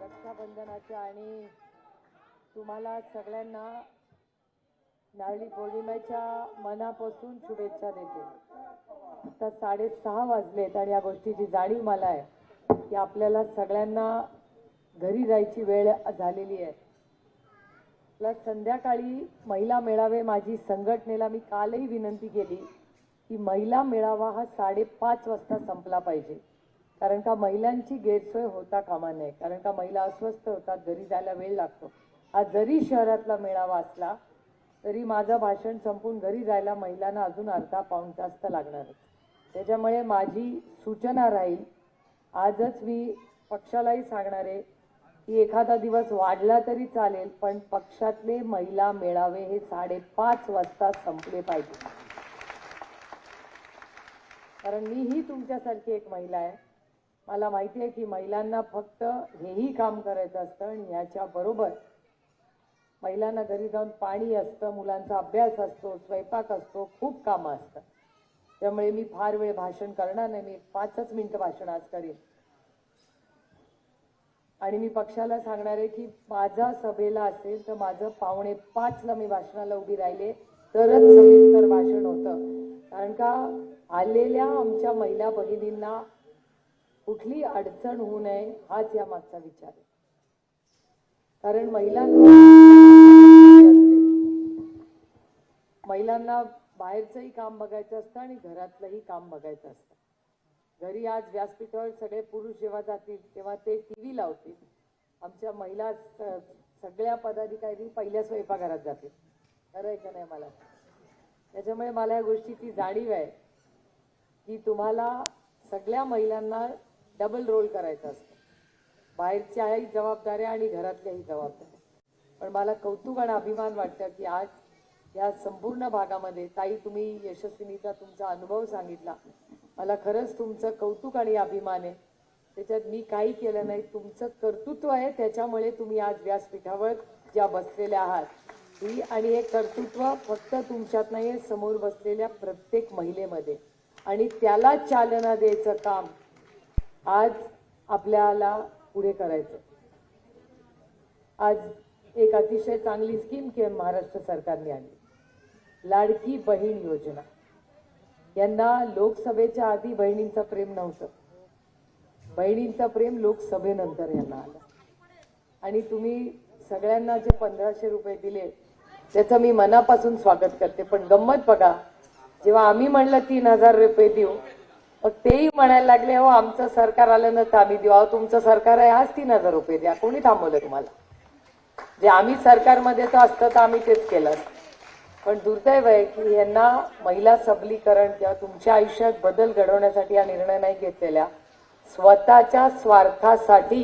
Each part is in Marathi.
रक्षाबंधनाच्या आणि तुम्हाला सगळ्यांना नारळी पौर्णिमेच्या मनापासून शुभेच्छा देते. आता साडेसहा वाजलेत आणि या गोष्टीची जाणीव मला आहे की आपल्याला सगळ्यांना घरी जायची वेळ झालेली आहे. प्लस संध्याकाळी महिला मेळावे माझी संघटनेला मी कालही विनंती केली की महिला मेळावा हा साडेपाच वाजता संपला पाहिजे. कारण का महिलांची गैरसोय होता कामा नये. कारण का महिला अस्वस्थ होतात घरी जायला वेळ लागतो. हा जरी शहरातला मेळावा असला तरी माझं भाषण संपून घरी जायला महिलांना अजून अर्धा पाऊण तास तर लागणारच त्याच्यामुळे माझी सूचना राहील आजच मी पक्षालाही सांगणार आहे की एखादा दिवस वाढला तरी चालेल पण पक्षातले महिला मेळावे हे साडेपाच वाजता संपले पाहिजे. कारण मीही तुमच्यासारखी एक महिला आहे. मला माहिती आहे की महिलांना फक्त हेही काम करायचं असतं आणि याच्या बरोबर महिलांना घरी जाऊन पाणी असतं मुलांचा अभ्यास असतो स्वयंपाक असतो खूप कामं असतं त्यामुळे मी फार वेळ भाषण करणार नाही मी पाचच मिनटं भाषण आज करेन. आणि मी पक्षाला सांगणार आहे की माझा सभेला असेल तर माझं पावणे पाचला मी भाषणाला उभी राहिले तरच सविस्तर भाषण होतं. कारण का आलेल्या आमच्या महिला भगिनींना कुठली अडचण होऊ नये हाच या मागचा विचार आहे. कारण महिलांना महिलांना बाहेरचंही काम बघायचं असतं आणि घरातलंही काम बघायचं असतं. घरी आज व्यासपीठावर सगळे पुरुष जेव्हा जातील तेव्हा ते टी व्ही लावतील. आमच्या महिला सगळ्या पदाधिकारी पहिल्या स्वयंपाकघरात जातील. खरं आहे का नाही मला? त्याच्यामुळे मला या गोष्टीची जाणीव आहे की तुम्हाला सगळ्या महिलांना डबल रोल करायचा असतो. बाहेरच्याही जबाबदाऱ्या आणि घरातल्याही जबाबदाऱ्या पण मला कौतुक आणि अभिमान वाटतं की आज या संपूर्ण भागामध्ये ताई तुम्ही यशस्विनीचा तुमचा अनुभव सांगितला. मला खरंच तुमचं कौतुक आणि अभिमान आहे. त्याच्यात मी काही केलं नाही तुमचं कर्तृत्व आहे. त्याच्यामुळे तुम्ही आज व्यासपीठावर ज्या बसलेल्या आहात ही आणि हे कर्तृत्व फक्त तुमच्यात नाही आहे, समोर बसलेल्या प्रत्येक महिलेमध्ये. आणि त्याला चालना द्यायचं काम आज आपल्याला पुढे करायचं आज एक अतिशय चांगली स्कीम के महाराष्ट्र सरकारने आली लाडकी बहीण योजना. यांना लोकसभेच्या आधी बहिणींचं प्रेम नव्हतं. बहिणींचं प्रेम लोकसभेनंतर यांना आलं. आणि तुम्ही सगळ्यांना जे पंधराशे रुपये दिले त्याचं मी मनापासून स्वागत करते. पण गंमत बघा जेव्हा आम्ही म्हणलं तीन हजार रुपये देऊ मग तेही म्हणायला लागले हो आमचं सरकार आलं ना तर आम्ही देऊ. अहो तुमचं सरकार आहे आज तीन हजार रुपये द्या. कोणी थांबवलं तुम्हाला? जे आम्ही सरकारमध्ये तर असतं तर आम्ही तेच केलं पण दुर्दैव आहे की यांना महिला सबलीकरण किंवा तुमच्या आयुष्यात बदल घडवण्यासाठी हा निर्णय नाही घेतलेल्या स्वतःच्या स्वार्थासाठी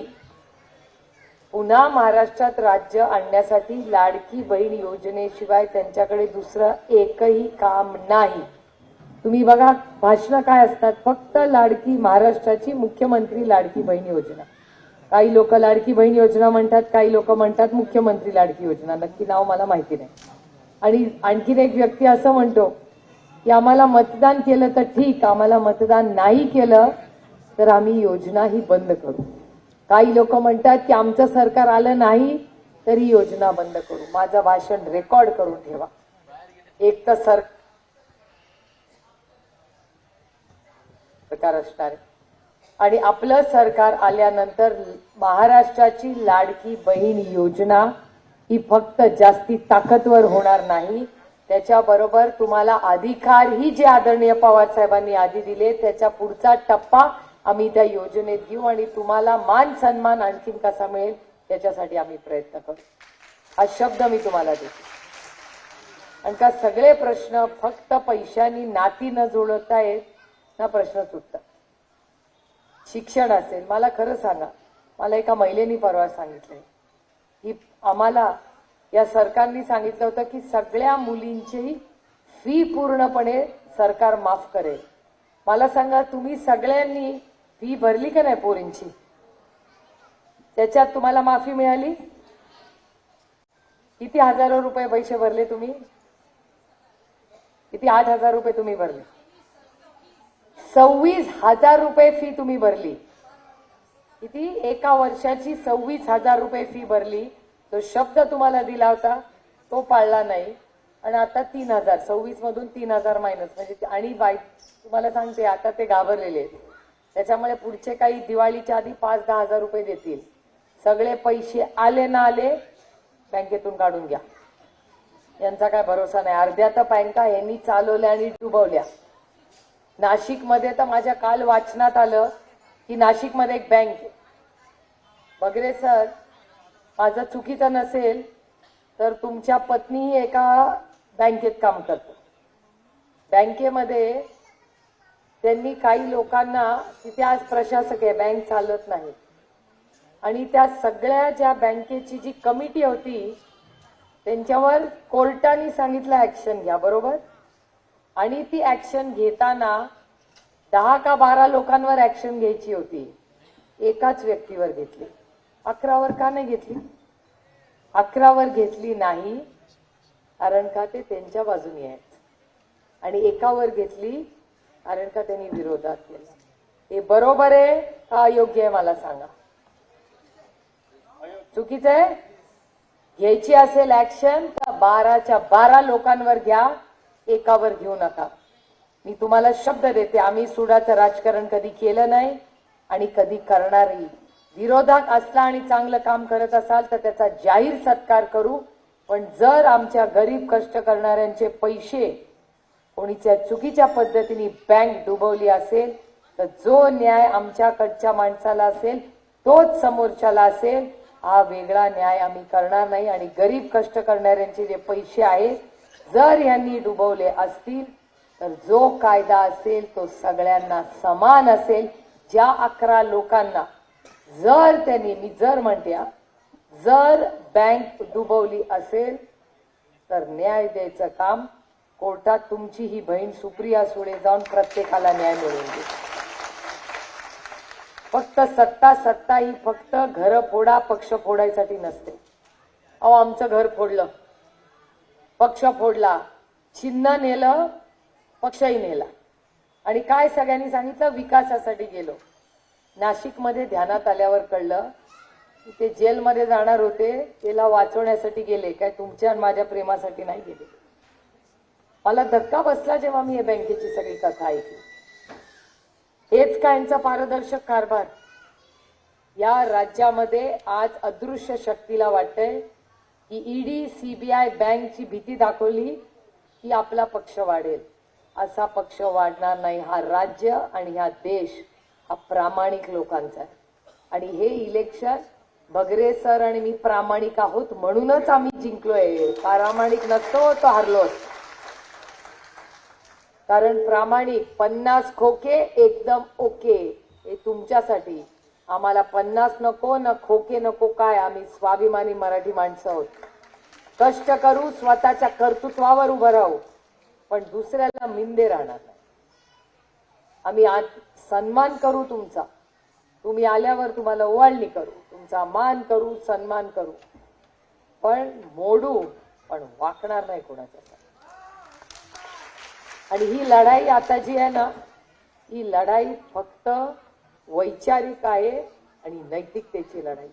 पुन्हा महाराष्ट्रात राज्य आणण्यासाठी लाडकी बहीण योजनेशिवाय त्यांच्याकडे दुसरं एकही काम नाही. तुम्ही बघा भाषणं काय असतात? फक्त लाडकी महाराष्ट्राची मुख्यमंत्री लाडकी बहीण योजना. काही लोक लाडकी बहीण योजना म्हणतात काही लोक म्हणतात मुख्यमंत्री लाडकी योजना. नक्की नाव मला माहिती नाही. आणि आणखीन एक व्यक्ती असं म्हणतो की आम्हाला मतदान केलं तर ठीक आम्हाला मतदान नाही केलं तर आम्ही योजना ही बंद करू. काही लोक म्हणतात की आमचं सरकार आलं नाही तरी योजना बंद करू. माझं भाषण रेकॉर्ड करून ठेवा. एक तर सर सरकार असणार आहे. आणि आपलं सरकार आल्यानंतर महाराष्ट्राची लाडकी बहीण योजना ही फक्त जास्ती ताकदवर होणार नाही. त्याच्याबरोबर तुम्हाला अधिकारही जे आदरणीय पवार साहेबांनी आधी दिले त्याच्या पुढचा टप्पा आम्ही त्या योजनेत घेऊ आणि तुम्हाला मान सन्मान आणखीन कसा मिळेल त्याच्यासाठी आम्ही प्रयत्न करू. हा शब्द मी तुम्हाला देतो. आणि का सगळे प्रश्न फक्त पैशानी नाती न जुळवता येत ना प्रश्न सुटतात शिक्षण असेल मला खरं सांगा मला एका महिलेनी परवा सांगितलंय. की आम्हाला या सरकारने सांगितलं होतं की सगळ्या मुलींची फी पूर्णपणे सरकार माफ करेल. मला सांगा तुम्ही सगळ्यांनी फी भरली का नाही पोरींची? त्याच्यात तुम्हाला माफी मिळाली? किती हजारो रुपये पैसे भरले तुम्ही? किती आठ हजार रुपये तुम्ही भरले? सव्वीस हजार रुपये फी तुम्ही भरली. किती? एका वर्षाची सव्वीस हजार रुपये फी भरली. तो शब्द तुम्हाला दिला होता. तो पाळला नाही. आणि आता तीन हजार. सव्वीस मधून तीन हजार मायनस म्हणजे आणि बाय तुम्हाला सांगते आता ते घाबरलेले आहेत. त्याच्यामुळे पुढचे काही दिवाळीच्या आधी पाच दहा हजार रुपये देतील. सगळे पैसे आले ना आले बँकेतून काढून घ्या. यांचा काय भरोसा नाही. अर्ध्या तर बँका यांनी चालवल्या आणि डुबवल्या. नाशिकमध्ये तर माझ्या काल वाचनात आलं की नाशिकमध्ये एक बँक आहे. बगरे सर माझं चुकीचं नसेल तर तुमच्या पत्नीही एका बँकेत काम करतात. बँकेमध्ये त्यांनी काही लोकांना तिथे आज प्रशासक आहे बँक चालत नाही. आणि त्या सगळ्या ज्या बँकेची जी कमिटी होती त्यांच्यावर कोर्टाने सांगितलं ऍक्शन घ्या बरोबर? आणि ती ऍक्शन घेताना दहा का बारा लोकांवर ऍक्शन घ्यायची होती. एकाच व्यक्तीवर घेतली. अकरावर का नाही घेतली? अकरावर घेतली नाही. कारण का? ते त्यांच्या बाजूने आहेत. आणि एकावर घेतली कारण का? त्यांनी विरोधात केला. हे बरोबर आहे का अयोग्य आहे मला सांगा? चुकीचं आहे? घ्यायची असेल ऍक्शन तर बाराच्या बारा लोकांवर घ्या. एकावर घेऊ नका. मी तुम्हाला शब्द देते आम्ही सुडाचं राजकारण कधी केलं नाही आणि कधी करणारही. विरोधात असला आणि चांगलं काम करत असाल तर त्याचा जाहीर सत्कार करू पण जर आमच्या गरीब कष्ट करणाऱ्यांचे पैसे कोणीच्या चुकीच्या पद्धतीने बँक डुबवली असेल तर जो न्याय आमच्याकडच्या माणसाला असेल तोच समोरच्याला असेल हा वेगळा न्याय आम्ही करणार नाही आणि गरीब कष्ट करणाऱ्यांचे जे पैसे आहेत जर यांनी डुबवले असतील तर जो कायदा असेल तो सगळ्यांना समान असेल. ज्या अकरा लोकांना जर त्यांनी मी जर म्हणते जर बँक डुबवली असेल तर न्याय द्यायचं काम कोर्टात तुमची ही बहीण सुप्रिया सुळे जाऊन प्रत्येकाला न्याय मिळवून दे फक्त सत्ता सत्ता ही फक्त घर फोडा पक्ष फोडायसाठी नसते. अहो आमचं घर फोडलं. पक्ष फोडला. चिन्ह नेलं पक्षही नेला. आणि काय सगळ्यांनी सांगितलं? विकासासाठी गेलो. नाशिकमध्ये ध्यानात आल्यावर कळलं की ते जेलमध्ये जाणार होते त्याला वाचवण्यासाठी गेले. काय तुमच्या आणि माझ्या प्रेमासाठी नाही गेले. मला धक्का बसला जेव्हा मी या बँकेची सगळी कथा ऐकली. हेच का यांचा पारदर्शक कारभार? या राज्यामध्ये आज अदृश्य शक्तीला वाटतंय की ईडी सीबीआय बँकची भीती दाखवली की आपला पक्ष वाढेल. असा पक्ष वाढणार नाही हा राज्य आणि हा देश हा प्रामाणिक लोकांचा आहे. आणि हे इलेक्शन बगरे सर आणि मी प्रामाणिक आहोत म्हणूनच आम्ही जिंकलोय. प्रामाणिक नसतो तो हरलो कारण प्रामाणिक पन्नास खोके एकदम ओके हे तुमच्यासाठी. आम्हाला पन्नास नको न खोके नको काय? आम्ही स्वाभिमानी मराठी माणसं आहोत. कष्ट करू स्वतःच्या कर्तृत्वावर उभं राहू. पण दुसऱ्याला मिंदे राहणार नाही. आम्ही आज सन्मान करू तुमचा. तुम्ही आल्यावर तुम्हाला ओवाळणी करू. तुमचा मान करू सन्मान करू. पण मोडू पण वाकणार नाही कोणाच्या आणि ही लढाई आता जी आहे ना ही लढाई फक्त वैचारिक आहे आणि नैतिकतेची लढाई.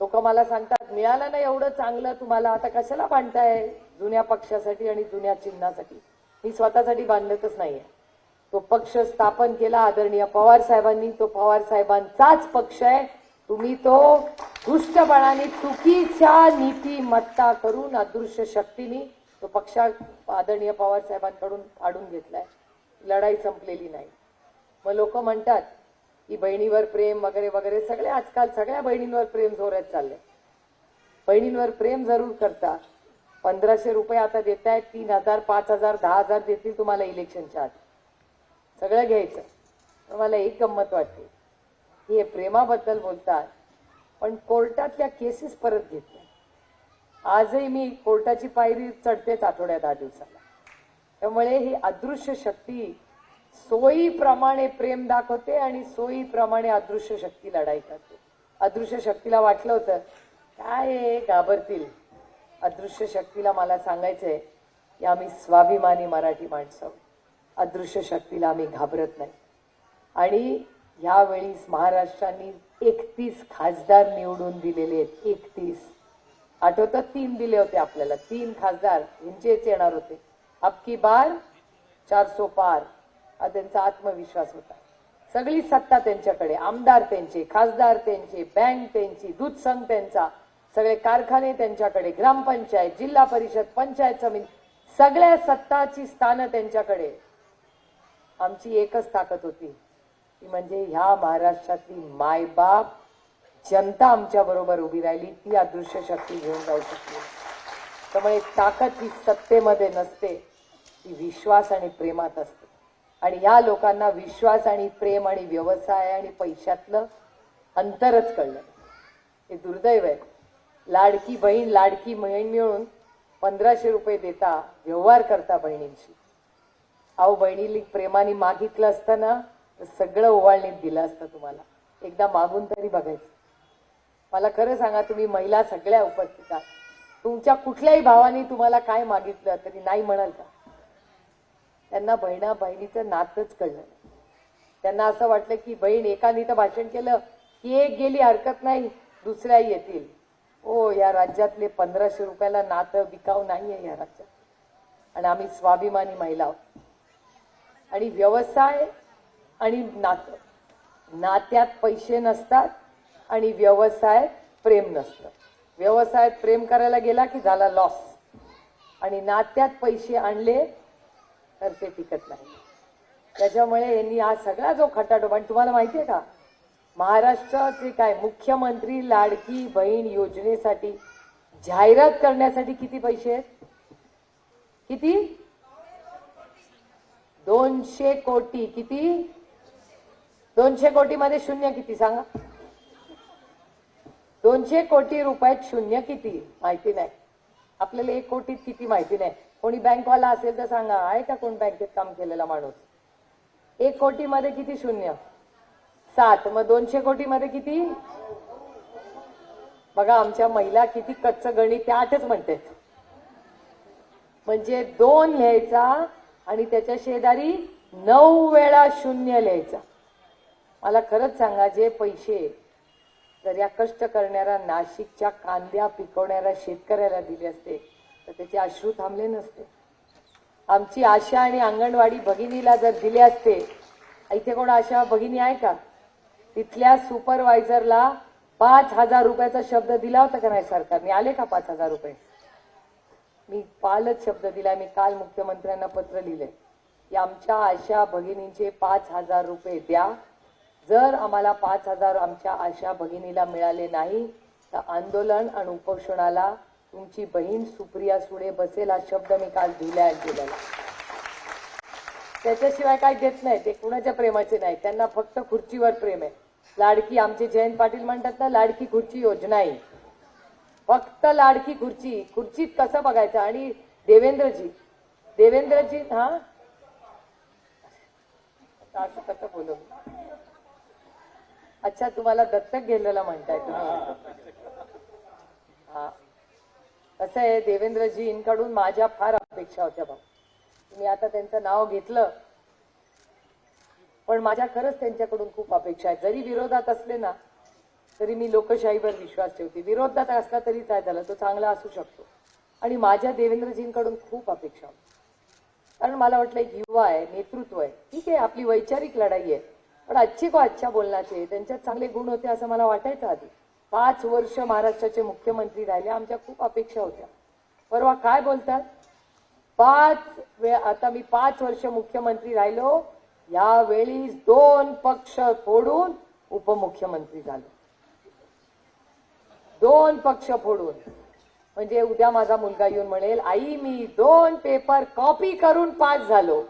लोक मला सांगतात मिळालं ना एवढं चांगलं तुम्हाला आता कशाला बांधताय जुन्या पक्षासाठी आणि जुन्या चिन्हासाठी. मी स्वतःसाठी बांधतच नाहीये. तो पक्ष स्थापन केला आदरणीय पवार साहेबांनी. तो पवार साहेबांचाच पक्ष आहे. तुम्ही तो दुष्टपणाने चुकीच्या नीतिमत्ता करून अदृश्य शक्तीने तो पक्ष आदरणीय पवार साहेबांकडून काढून घेतलाय. लढाई संपलेली नाही. मग लोक म्हणतात की बहिणीवर प्रेम वगैरे वगैरे सगळे आजकाल सगळ्या बहिणींवर प्रेम जोरात चाललंय. बहिणींवर प्रेम जरूर करता. पंधराशे रुपये आता देत आहेत तीन हजार पाच हजार दहा हजार देतील तुम्हाला इलेक्शनच्या आधी. सगळं घ्यायचं. तर मला एक गंमत वाटते. की हे प्रेमाबद्दल बोलतात पण कोर्टातल्या केसेस परत घेत नाही. आजही मी कोर्टाची पायरी चढतेच आठवड्यात दहा दिवसाला. त्यामुळे ही अदृश्य शक्ती सोयीप्रमाणे प्रेम दाखवते आणि सोयीप्रमाणे अदृश्य शक्ती लढाई करते. अदृश्य शक्तीला वाटलं होतं काय घाबरतील? अदृश्य शक्तीला मला सांगायचंय की आम्ही स्वाभिमानी मराठी माणसं. अदृश्य शक्तीला आम्ही घाबरत नाही. आणि यावेळी महाराष्ट्राने एकतीस खासदार निवडून दिलेले आहेत एकतीस. आठवतं तीन दिले होते आपल्याला तीन खासदार यांचेच येणार होते. अबकी बार चारसो पार. हा त्यांचा आत्मविश्वास होता. सगळी सत्ता त्यांच्याकडे आमदार त्यांचे खासदार त्यांचे बँक त्यांची दूध संघ त्यांचा सगळे कारखाने त्यांच्याकडे ग्रामपंचायत जिल्हा परिषद पंचायत समिती सगळ्या सत्ताची स्थानं त्यांच्याकडे. आमची एकच ताकद होती. ती म्हणजे ह्या महाराष्ट्रातली मायबाप जनता आमच्या बरोबर उभी राहिली ती अदृश्य शक्ती घेऊन जाऊ शकली. त्यामुळे ताकद ही सत्तेमध्ये नसते ती विश्वास आणि प्रेमात असते. आणि या लोकांना विश्वास आणि प्रेम आणि व्यवसाय आणि पैशातलं अंतरच कळलं. हे दुर्दैव आहे. लाडकी बहीण लाडकी बहीण मिळून पंधराशे रुपये देता व्यवहार करता बहिणींशी. अहो बहिणीली प्रेमाने मागितलं असतं ना तर सगळं ओवाळणीत दिलं असतं तुम्हाला. एकदा मागून तरी बघायचं. मला खरं सांगा तुम्ही महिला सगळ्या उपस्थित आहात. तुमच्या कुठल्याही भावाने तुम्हाला काय मागितलं तरी नाही म्हणाल का? त्यांना बहिणा बहिणीचं नातच कळलं. त्यांना असं वाटलं की बहीण एकाने तर भाषण केलं की एक गेली हरकत नाही दुसऱ्या येतील. ओ या राज्यातले पंधराशे रुपयाला नातं विकास नाही आहे या राज्यात. आणि आम्ही स्वाभिमानी महिला आहोत. आणि व्यवसाय आणि नातं. नात्यात पैसे नसतात आणि व्यवसायात प्रेम नसतं. व्यवसायात प्रेम करायला गेला की झाला लॉस आणि नात्यात पैसे आणले तर ते टिकत नाही. त्याच्यामुळे यांनी हा सगळा जो खटाटोप आणि तुम्हाला माहिती आहे का? महाराष्ट्राचे काय मुख्यमंत्री लाडकी बहीण योजनेसाठी जाहिरात करण्यासाठी किती पैसे आहेत? किती? दोनशे कोटी. किती? दोनशे कोटी मध्ये शून्य किती सांगा? दोनशे कोटी रुपयात शून्य किती? माहिती नाही. आपल्याला एक कोटीत किती माहिती नाही. कोणी बँकवाला असेल तर सांगा आहे का कोण बँकेत काम केलेला माणूस? एक कोटी मध्ये किती शून्य? सात. मग दोनशे कोटी मध्ये किती? बघा आमच्या महिला किती कच्च गणित त्या आठच म्हणते. म्हणजे दोन लिहायचा आणि त्याच्या शेजारी नऊ वेळा शून्य लिहायचा. मला खरंच सांगा जे पैसे जर या कष्ट करणाऱ्या नाशिकच्या कांद्या पिकवणाऱ्या शेतकऱ्याला दिले असते तर त्याचे अश्रू थांबले नसते. आमची आशा आणि अंगणवाडी भगिनीला जर दिले असते इथे कोण आशा भगिनी आहे का? तिथल्या सुपरवायझरला पाच हजार रुपयाचा शब्द दिला होता का नाही सरकारने? आले का पाच हजार रुपये? मी कालच शब्द दिला मी काल मुख्यमंत्र्यांना पत्र लिहिले की आमच्या आशा भगिनींचे पाच हजार रुपये द्या. जर आम्हाला पाच हजार आमच्या आशा भगिनीला मिळाले नाही तर आंदोलन आणि उपोषणाला तुमची बहीण सुप्रिया सुळे बसेल हा शब्द मी काल दिलाय गेलेला त्याच्याशिवाय काय देत नाही ते कुणाच्या प्रेमाचे नाही त्यांना फक्त खुर्चीवर प्रेम आहे. लाडकी आमचे जयंत पाटील म्हणतात ना लाडकी खुर्ची योजना आहे. फक्त लाडकी खुर्ची खुर्चीत कसं बघायचं? आणि देवेंद्रजी देवेंद्रजी हा? असं कसं बोलू? अच्छा तुम्हाला दत्तक गेलेला म्हणताय तुम्ही. हा. कसं आहे देवेंद्रजींकडून माझ्या फार अपेक्षा होत्या बाबा मी आता त्यांचं नाव घेतलं. पण माझ्या खरंच त्यांच्याकडून खूप अपेक्षा आहेत. जरी विरोधात असले ना तरी मी लोकशाहीवर विश्वास ठेवते. विरोधात असला तरी काय झालं? तो चांगला असू शकतो. आणि माझ्या देवेंद्रजींकडून खूप अपेक्षा होती कारण मला वाटलं एक युवा आहे नेतृत्व आहे. ठीक आहे आपली वैचारिक लढाई आहे. पण अच्छी को अच्छा बोलण्याचे त्यांच्यात चांगले गुण होते असं मला वाटायचं आधी. पाच वर्ष महाराष्ट्राचे मुख्यमंत्री राहिले. आमच्या खूप अपेक्षा होत्या. परवा काय बोलतात? पाच वेळ आता मी पाच वर्ष मुख्यमंत्री राहिलो. यावेळी दोन पक्ष फोडून उपमुख्यमंत्री झालो. दोन पक्ष फोडून. म्हणजे उद्या माझा मुलगा येऊन म्हणेल आई मी दोन पेपर कॉपी करून पास झालो.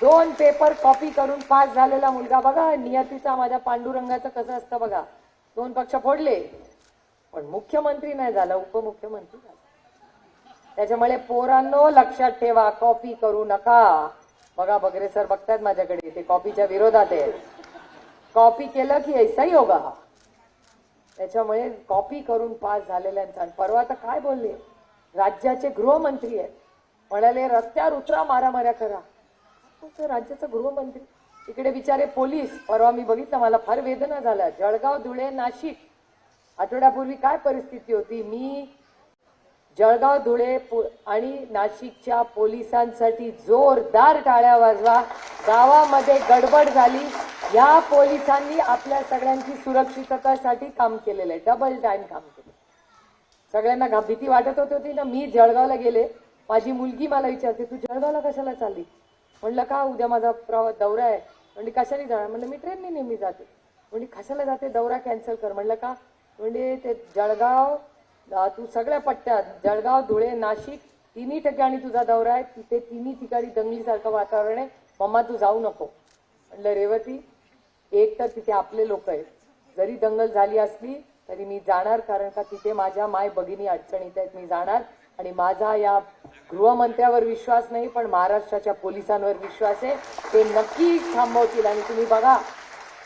दोन पेपर कॉपी करून पास झालेला मुलगा बघा नियतीचा माझ्या पांडुरंगाचं कसं असतं बघा. दोन पक्ष फोडले पण मुख्यमंत्री नाही झाला उपमुख्यमंत्री झाला. त्याच्यामुळे पोरांनो लक्षात ठेवा कॉपी करू नका. बघा बगरे सर बघतायत माझ्याकडे ते कॉपीच्या विरोधात आहे कॉपी केलं की ऐसाही होगा. हा त्याच्यामुळे कॉपी करून पास झालेल्यांचा आणि परवा तर काय बोलले? राज्याचे गृहमंत्री आहेत. म्हणाले रस्त्यावर उतरा मारामाऱ्या करा. राज्याचं गृहमंत्री. इकडे बिचारे पोलीस. परवा मी बघितलं मला फार वेदना झाल्या. जळगाव धुळे नाशिक. आठवड्यापूर्वी काय परिस्थिती होती? मी जळगाव धुळे आणि नाशिकच्या पोलिसांसाठी जोरदार टाळ्या वाजवा. गावामध्ये गडबड झाली. या पोलिसांनी आपल्या सगळ्यांची सुरक्षिततासाठी काम केलेलं आहे. डबल टाइम काम केलं सगळ्यांना भीती वाटत होती होती ना? मी जळगावला गेले. माझी मुलगी मला विचारते तू जळगावला कशाला चालली? म्हणलं का उद्या माझा प्रवास दौरा आहे? म्हणजे कशाने जाणार? म्हणलं मी ट्रेनने नेहमी जाते. म्हणजे कशाला जाते? दौरा कॅन्सल कर. म्हणलं का? म्हणजे ते जळगाव तू सगळ्या पट्ट्यात जळगाव धुळे नाशिक तिन्ही ठिकाणी तुझा दौरा आहे. तिथे तिन्ही ठिकाणी दंगलीसारखं वातावरण आहे. मम्मा तू जाऊ नको. म्हणलं रेवती एक तर तिथे आपले लोक आहेत. जरी दंगल झाली असली तरी मी जाणार कारण का तिथे माझ्या माय भगिनी अडचणीत आहेत. मी जाणार आणि माझा या गृहमंत्र्यावर विश्वास नाही पण महाराष्ट्राच्या पोलिसांवर विश्वास आहे. ते नक्की थांबवतील आणि तुम्ही बघा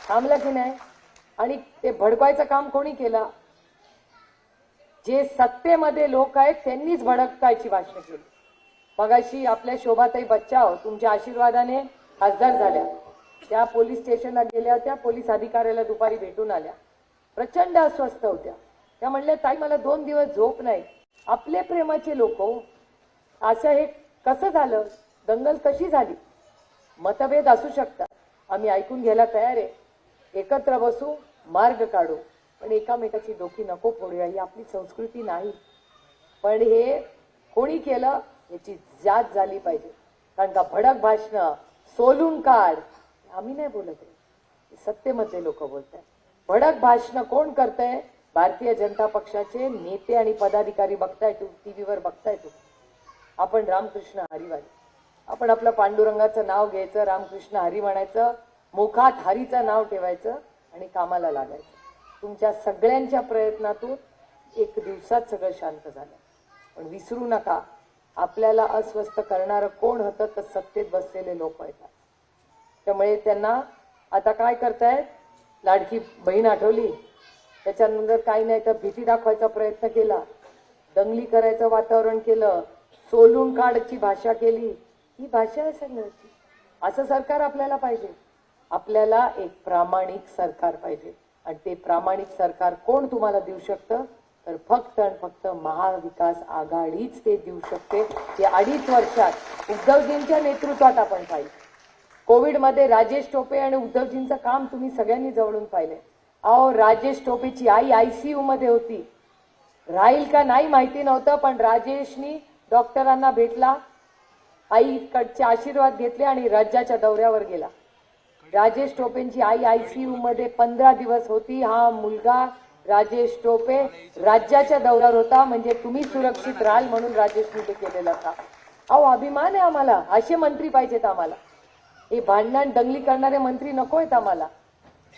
थांबलं की नाही? आणि ते भडकवायचं काम कोणी केलं? जे सत्तेमध्ये लोक आहेत त्यांनीच भडकायची भाषणं केली. मगाशी आपल्या शोभाताई बच्चाव तुमच्या आशीर्वादाने खासदार झाल्या. त्या पोलीस स्टेशनला गेल्या होत्या पोलीस अधिकाऱ्याला दुपारी भेटून आल्या. प्रचंड अस्वस्थ होत्या. त्या म्हणल्या ताई मला दोन दिवस झोप नाही. आपले प्रेमाचे लोक हो. असं हे कसं झालं? दंगल कशी झाली? मतभेद असू शकतात. आम्ही ऐकून घ्यायला तयार आहे. एकत्र बसू मार्ग काढू. पण एकामेकाची डोकी नको फोडूया ही आपली संस्कृती नाही. पण हे कोणी केलं याची जात झाली पाहिजे. कारण का भडक भाषणं सोलून काढ आम्ही नाही बोलत आहे. सत्तेमध्ये लोक बोलत भडक भाषणं कोण करतंय? भारतीय जनता पक्षाचे नेते आणि पदाधिकारी बघताय टीव्हीवर बघताय तू. आपण रामकृष्ण हरिवारी आपण आपलं पांडुरंगाचं नाव घ्यायचं रामकृष्ण हरी म्हणायचं मुखात हरीचं नाव ठेवायचं आणि कामाला लागायचं. तुमच्या सगळ्यांच्या प्रयत्नातून एक दिवसात सगळं शांत झालं. पण विसरू नका आपल्याला अस्वस्थ करणारं कोण होतं तर सत्तेत बसलेले लोक येतात. त्यामुळे त्यांना आता काय करतायत? लाडकी बहीण आठवली? त्याच्यानंतर काही नाही तर भीती दाखवायचा प्रयत्न केला. दंगली करायचं वातावरण केलं. सोलून काढची भाषा केली. ही भाषा आहे सगळ्याची असं सरकार आपल्याला पाहिजे. आपल्याला एक प्रामाणिक सरकार पाहिजे. आणि ते प्रामाणिक सरकार कोण तुम्हाला देऊ शकतं? तर फक्त आणि फक्त महाविकास आघाडीच ते देऊ शकते. ते अडीच वर्षात उद्धवजींच्या नेतृत्वात आपण पाहिजे कोविडमध्ये राजेश टोपे आणि उद्धवजींचं काम तुम्ही सगळ्यांनी जवळून पाहिले अहो राजेश टोपेची आई आयसीयू मध्ये होती. राहील का नाही माहिती नव्हतं पण राजेशनी डॉक्टरांना भेटला. आईकडचे आशीर्वाद घेतले आणि राज्याच्या दौऱ्यावर गेला. राजेश टोपेंची आई आयसीयू मध्ये पंधरा दिवस होती. हा मुलगा राजेश टोपे राज्याच्या दौऱ्यावर होता म्हणजे तुम्ही सुरक्षित राहाल म्हणून राजेशनी ते केलेला का अहो अभिमान आहे आम्हाला. असे मंत्री पाहिजेत आम्हाला. हे भांडण दंगली करणारे मंत्री नको आहेत आम्हाला.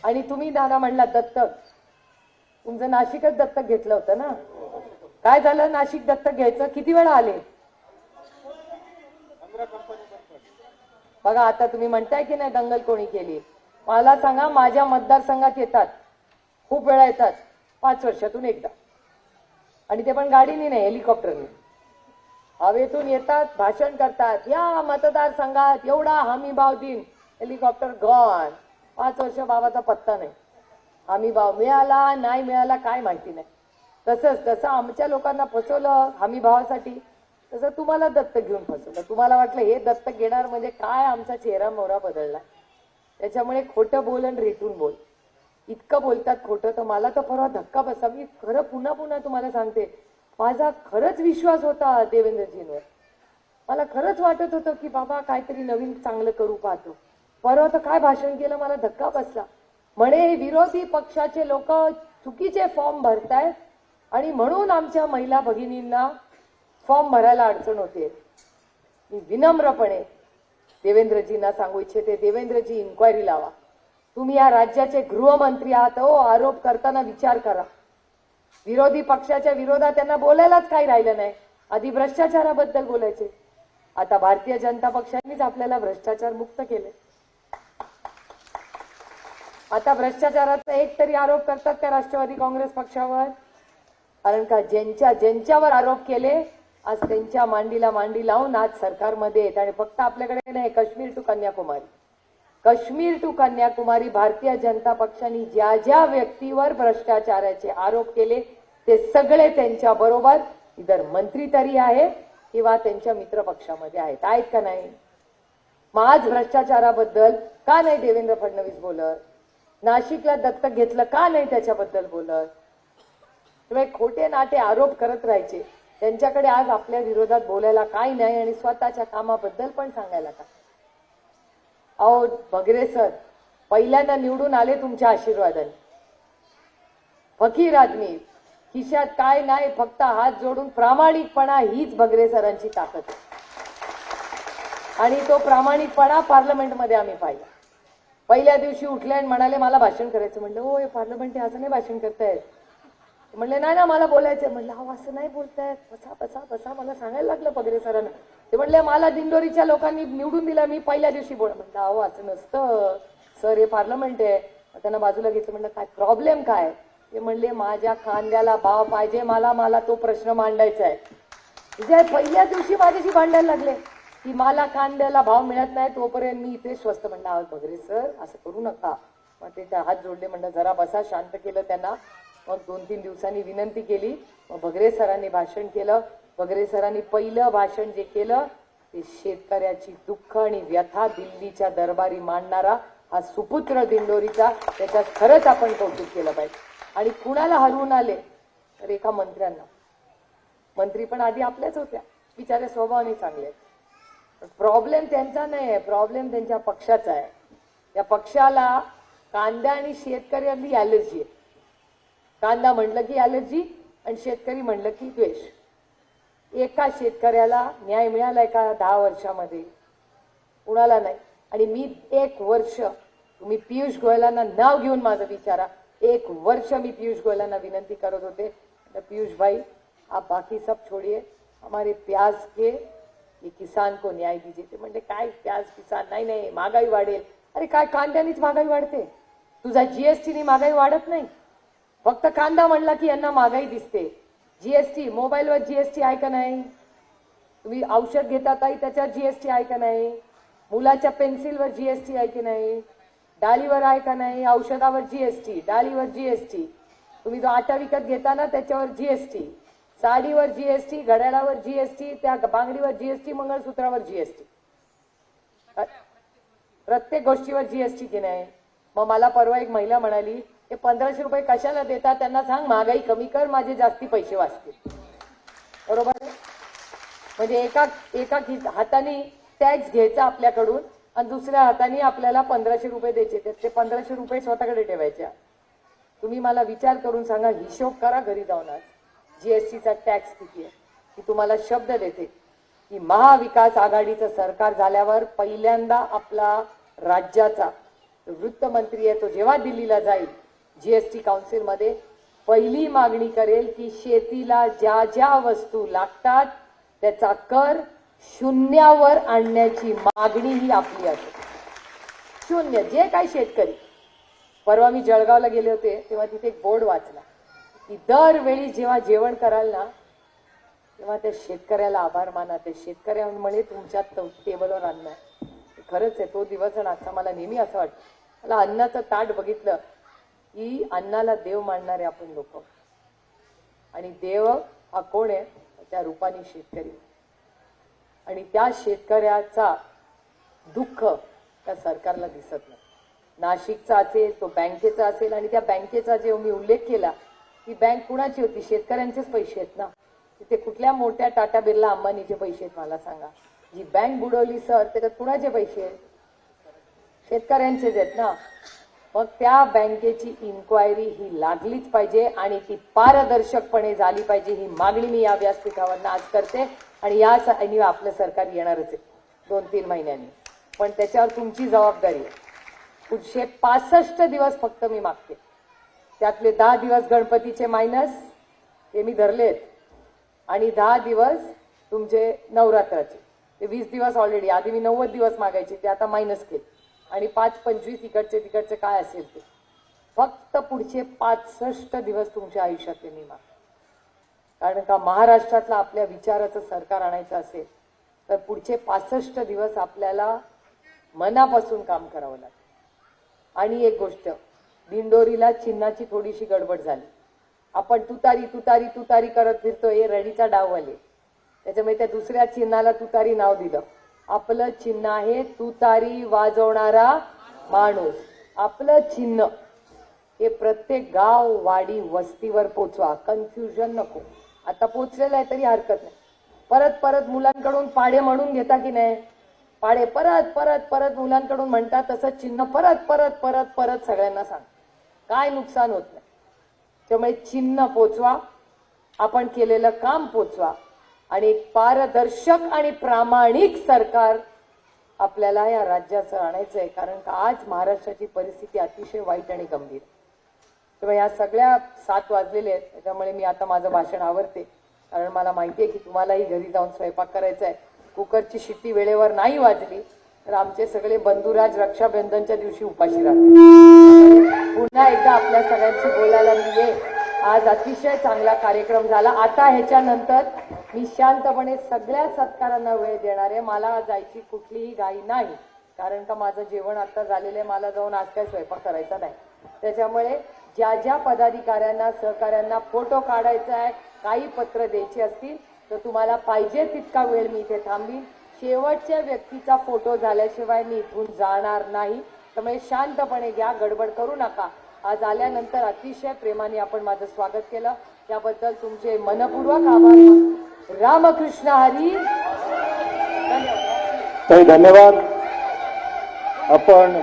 आणि तुम्ही दादा म्हणला दत्तक. तुमचं नाशिकच दत्तक घेतलं होतं ना? काय झालं? नाशिक दत्तक घ्यायचं? किती वेळा आले? बघा आता तुम्ही म्हणताय की नाही दंगल कोणी केली? मला सांगा माझ्या मतदारसंघात येतात. खूप वेळा येतात. पाच वर्षातून एकदा. आणि ते पण गाडीने नाही हेलिकॉप्टरने. हवेतून येतात भाषण करतात. या मतदारसंघात एवढा हमी भाव दिन. हेलिकॉप्टर गॉन पाच वर्ष बाबाचा पत्ता नाही. हमी भाव मिळाला नाही मिळाला काय माहिती नाही. तसंच जसं आमच्या लोकांना फसवलं हमी भावासाठी तसं तुम्हाला दत्तक घेऊन फसवलं. तुम्हाला वाटलं हे दत्तक घेणार म्हणजे काय आमचा चेहरा मोहरा बदलला? त्याच्यामुळे खोटं बोल आणि रेटून बोल. इतकं बोलतात खोटं तर मला तर परवा धक्का बसा मी खरं पुन्हा पुन्हा तुम्हाला सांगते माझा खरंच विश्वास होता देवेंद्रजींवर. मला खरंच वाटत होतं की बाबा काहीतरी नवीन चांगलं करू पाहतो. परवा तर काय भाषण केलं? मला धक्का बसला. म्हणे विरोधी पक्षाचे लोक चुकीचे फॉर्म भरतायत आणि म्हणून आमच्या महिला भगिनींना फॉर्म भरायला अडचण होते. मी विनम्रपणे देवेंद्रजींना सांगू इच्छिते देवेंद्रजी इन्क्वायरी लावा. तुम्ही या राज्याचे गृहमंत्री आहात हो. आरोप करताना विचार करा. विरोधी पक्षाच्या विरोधात त्यांना बोलायलाच काही राहिलं नाही. आधी भ्रष्टाचाराबद्दल बोलायचे. आता भारतीय जनता पक्षांनीच आपल्याला भ्रष्टाचार मुक्त केले आता भ्रष्टाचाराचा एक तरी आरोप करतात का राष्ट्रवादी काँग्रेस पक्षावर. कारण का ज्यांच्या ज्यांच्यावर आरोप केले आज त्यांच्या मांडीला मांडी लावून आज सरकारमध्ये आहेत आणि फक्त आपल्याकडे नाही काश्मीर टू कन्याकुमारी. काश्मीर टू कन्याकुमारी भारतीय जनता पक्षाने ज्या ज्या व्यक्तीवर भ्रष्टाचाराचे आरोप केले ते सगळे त्यांच्या बरोबर. इतर मंत्री तरी आहे किंवा त्यांच्या मित्र पक्षामध्ये आहेत. आहेत का नाही? मग आज भ्रष्टाचाराबद्दल का नाही देवेंद्र फडणवीस बोलत? नाशिकला दत्तक घेतलं का नाही त्याच्याबद्दल बोलत? किंवा खोटे नाटे आरोप करत राहायचे. त्यांच्याकडे आज आपल्या विरोधात बोलायला काय नाही आणि स्वतःच्या कामाबद्दल पण सांगायला का? अहो बगरे सर पहिल्यांदा निवडून आले तुमच्या आशीर्वादाने. फकीर आदमी खिशात काय नाही फक्त हात जोडून प्रामाणिकपणा हीच बगरे सरांची ताकद आणि तो प्रामाणिकपणा पार्लमेंटमध्ये आम्ही पाहिला. पहिल्या दिवशी उठले आणि म्हणाले मला भाषण करायचं. म्हणलं हो हे पार्लमेंट असं नाही भाषण करतायत. म्हणले नाही ना मला बोलायचं म्हणलं अहो असं नाही बोलतायत. बसा बसा बसा मला सांगायला लागलं पगरे सरांना. ते म्हणले मला दिंडोरीच्या लोकांनी निवडून दिला मी पहिल्या दिवशी बोल. म्हणलं अहो असं नसतं. सर हे पार्लमेंट आहे. त्यांना बाजूला घेतलं म्हणलं काय प्रॉब्लेम काय? ते म्हणले माझ्या खांद्याला भाव पाहिजे मला मला तो प्रश्न मांडायचा आहे. पहिल्या दिवशी माझ्याशी भांडायला लागले. की मला कांद्याला भाव मिळत नाही तोपर्यंत मी इथे स्वस्त म्हणणार आहोत वगैरे. सर असं करू नका. मग ते हात जोडले म्हणलं जरा बसा शांत केलं त्यांना. मग दोन तीन दिवसांनी विनंती केली. मग भगरे सरांनी भाषण केलं. भगरे सरांनी पहिलं भाषण जे केलं ते शेतकऱ्याची दुःख आणि व्यथा दिल्लीच्या दरबारी मांडणारा हा सुपुत्र दिंडोरीचा त्याच्यात खरंच आपण कौतुक केलं पाहिजे. आणि कुणाला हरवून आले? तर एका मंत्र्यांना. मंत्री पण आधी आपल्याच होत्या. बिचारे स्वभावाने चांगले प्रॉब्लेम त्यांचा नाही आहे प्रॉब्लेम त्यांच्या पक्षाचा आहे. या पक्षाला कांदा आणि शेतकऱ्यांनी ॲलर्जी आहे. कांदा म्हटलं की ॲलर्जी आणि शेतकरी म्हटलं की द्वेष. एका शेतकऱ्याला न्याय मिळालाय का दहा वर्षामध्ये. कुणाला नाही. आणि मी एक वर्ष तुम्ही पियुष गोयलांना नाव घेऊन माझं विचारा. एक वर्ष मी पियुष गोयलांना विनंती करत होते. तर पियुष भाई आप बाकी सब छोड़िए. हमारे प्याज के ये किसान को न्याय दीजिए ते म्हणजे काय प्याज किसान? नाही नाही महागाई वाढेल. अरे काय कांद्यानीच महागाई वाढते? तुझा जीएसटीने महागाई वाढत नाही? फक्त कांदा म्हणला की यांना महागाई दिसते. जीएसटी मोबाईलवर जीएसटी आहे का नाही? तुम्ही औषध घेता ताई त्याच्यावर जीएसटी आहे का नाही? मुलाच्या पेन्सिलवर जीएसटी आहे की नाही? डाळीवर आहे का नाही? औषधावर जीएसटी डाळीवर जीएसटी तुम्ही जो आटा विकत घेता ना त्याच्यावर जीएसटी साडीवर जीएसटी घड्याळावर जीएसटी त्या बांगडीवर जीएसटी मंगळसूत्रावर जीएसटी प्रत्येक गोष्टीवर जीएसटी की नाही? मग मला परवा एक महिला म्हणाली हे पंधराशे रुपये कशाला देतात? त्यांना सांग महागाई कमी कर माझे जास्ती पैसे वाचतील. बरोबर म्हणजे एका एका हाताने टॅक्स घ्यायचा आपल्याकडून आणि दुसऱ्या हाताने आपल्याला पंधराशे रुपये द्यायचे. ते पंधराशे रुपये स्वतःकडे ठेवायच्या. तुम्ही मला विचार करून सांगा हिशोब करा घरी जाऊन आज. जीएसटीचा टॅक्स किती आहे की तुम्हाला शब्द देते. की महाविकास आघाडीचं सरकार झाल्यावर पहिल्यांदा आपला राज्याचा वृत्तमंत्री आहे तो जेव्हा दिल्लीला जाईल जीएसटी काउन्सिलमध्ये पहिली मागणी करेल की शेतीला ज्या ज्या वस्तू लागतात त्याचा कर शून्यावर आणण्याची मागणी ही आपली असते. शून्य जे काही शेतकरी. परवा मी जळगावला गेले होते तेव्हा तिथे एक बोर्ड वाचला. की दरवेळी जेव्हा जेवण कराल ना तेव्हा त्या शेतकऱ्याला आभार माना. त्या शेतकऱ्यामुळे तुमच्या टेबलवर अन्न आहे खरंच आहे तो दिवस आणि आता मला नेहमी असं वाटतं. मला अन्नाचं ताट बघितलं की अन्नाला देव मानणारे आपण लोक. आणि देव हा कोण आहे? त्या रूपाने शेतकरी. आणि त्या शेतकऱ्याचा दुःख त्या सरकारला दिसत नाही. नाशिकचा असेल तो बँकेचा असेल आणि त्या बँकेचा जे मी उल्लेख केला ती बँक कुणाची होती? शेतकऱ्यांचेच पैसे आहेत ना. तिथे कुठल्या मोठ्या टाटा बिर्ला अंबानीचे पैसे आहेत मला सांगा. जी बँक बुडवली सर त्याच्यात कुणाचे पैसे आहेत? शेतकऱ्यांचेच आहेत ना. मग त्या बँकेची इन्क्वायरी ही लागलीच पाहिजे आणि ती पारदर्शकपणे झाली पाहिजे. ही मागणी मी या व्यासपीठावरनं आज करते आणि या आणि आपलं सरकार येणारच आहे. दोन तीन महिन्यांनी. पण त्याच्यावर तुमची जबाबदारी आहे. पुढचे पासष्ट दिवस फक्त मी मागते. त्यातले दहा दिवस गणपतीचे मायनस ते मी धरलेत. आणि दहा दिवस तुमचे नवरात्राचे. ते वीस दिवस ऑलरेडी आधी मी नव्वद दिवस मागायचे ते आता मायनस केले. आणि पाच पंचवीस इकडचे तिकडचे काय असेल ते. फक्त पुढचे पासष्ट दिवस तुमच्या आयुष्यातले मी माग कारण का महाराष्ट्रातला आपल्या विचाराचं सरकार आणायचं असेल तर पुढचे पासष्ट दिवस आपल्याला मनापासून काम करावं लागेल. आणि एक गोष्ट दिंडोरीला चिन्हाची थोडीशी गडबड झाली. आपण तुतारी तुतारी तुतारी करत फिरतो हे रडीचा आले त्याच्यामुळे त्या दुसऱ्या चिन्हाला तुतारी नाव दिलं. आपलं चिन्ह आहे तुतारी वाजवणारा माणूस. आपलं चिन्ह. हे प्रत्येक गाव वाडी वस्तीवर पोचवा. कन्फ्युजन नको. आता पोचलेलं आहे तरी हरकत नाही. परत परत मुलांकडून पाडे म्हणून घेता की नाही? पाडे परत परत परत मुलांकडून म्हणतात तसं चिन्ह. परत परत परत परत सगळ्यांना सांग काय नुकसान होत नाही. त्यामुळे चिन्ह पोचवा आपण केलेलं काम पोचवा. आणि एक पारदर्शक आणि प्रामाणिक सरकार आपल्याला या राज्याचं आणायचं आहे कारण का आज महाराष्ट्राची परिस्थिती अतिशय वाईट आणि गंभीर आहे. तेव्हा या सगळ्या सात वाजलेले आहेत त्याच्यामुळे मी आता माझं भाषण आवडते कारण मला माहिती आहे की तुम्हालाही घरी जाऊन स्वयंपाक करायचा आहे कुकरची शिट्टी वेळेवर नाही वाजली तर आमचे सगळे बंधुराज रक्षाबंधनच्या दिवशी उपाशी राहतात. एकदा आपल्या सगळ्यांशी बोलायला मिळेल आज अतिशय चांगला कार्यक्रम झाला. आता ह्याच्यानंतर मी शांतपणे सगळ्या सत्कारांना वेळ देणार आहे. मला जायची कुठलीही घाई नाही. कारण का माझं जेवण आता झालेलं आहे. मला जाऊन आज काय स्वयंपाक करायचा नाही. त्याच्यामुळे ज्या ज्या पदाधिकाऱ्यांना सहकाऱ्यांना फोटो काढायचा आहे काही पत्र द्यायची असतील तर तुम्हाला पाहिजे तितका वेळ मी इथे थांबीन शेवटच्या व्यक्तीचा फोटो झाल्याशिवाय मी इथून जाणार नाही. त्यामुळे शांतपणे घ्या गडबड करू नका. आज आल्यानंतर अतिशय प्रेमाने आपण माझं स्वागत केलं. त्याबद्दल तुमचे मनपूर्वक आभार रामकृष्ण हरी. धन्यवाद. धन्यवाद. आपण